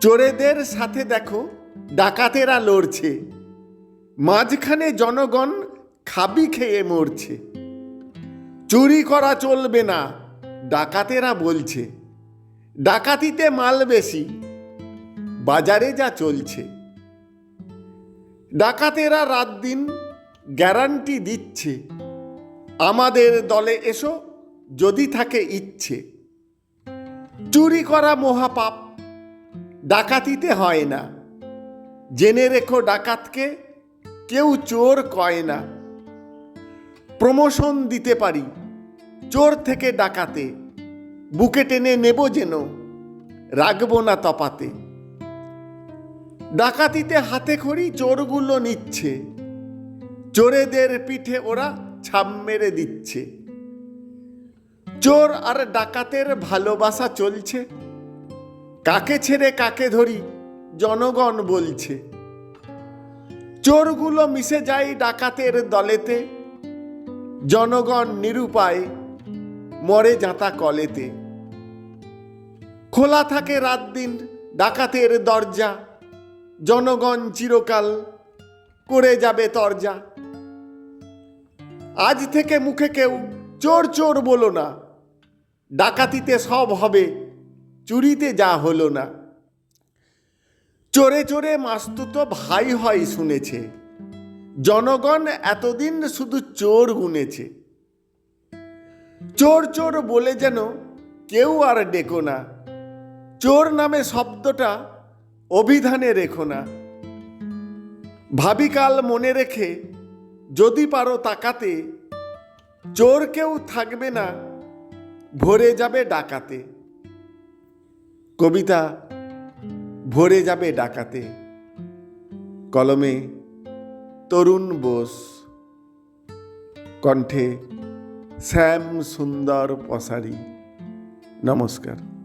চোরেদের সাথে দেখো, ডাকাতেরা লড়ছে। মাঝখানে জনগণ খাবি খেয়ে মরছে। চুরি করা চলবে না, ডাকাতেরা বলছে। ডাকাতিতে মাল বেশি, বাজারে যা চলছে। ডাকাতেরা রাত দিন গ্যারান্টি দিচ্ছে। আমাদের দলে এসো, যদি থাকে ইচ্ছে। চুরি করা মহাপাপ ডাকাতিতে হয় না। জেনে রেখো ডাকাতকে, কেউ চোর কয় না। প্রমোশন দিতে পারি, চোর থেকে ডাকাতে। বুকে টেনে নেব যেন, রাখব না তপাতে। ডাকাতিতে হাতে খড়ি চোরগুলো নিচ্ছে। চোরেদের পিঠে ওরা ছাপ মেরে দিচ্ছে। চোর আর ডাকাতের ভালোবাসা চলছে। কাকে ছেড়ে কাকে ধরি? জনগণ বলছে। চোরগুলো মিশে যায় ডাকাতের দলেতে। জনগণ নিরুপায় মরে যাঁতা কলেতে। খোলা থাকে রাত দিন ডাকাতের দরজা। জনগণ চিরকাল করে যাবে তরজা। আজ থেকে মুখে কেউ চোর চোর বলো না। ডাকাতিতে সব হবে। চুরিতে যা হলো না। চোরে চোরে মাস্তুতো ভাই হয় শুনেছে। জনগণ এতদিন শুধু চোর গুনেছে। চোর চোর বলে যেন কেউ আর ডেকো না। চোর নামে শব্দটা অভিধানে রেখো না। ভাবিকাল মনে রেখে যদি পারো তাকাতে, চোর কেউ থাকবে না, ভরে যাবে ডাকাতে। কবিতা ভরে যাবে ডাকাতে। কলমে তরুণ বোস। কণ্ঠে শ্যাম সুন্দর পসারি। নমস্কার।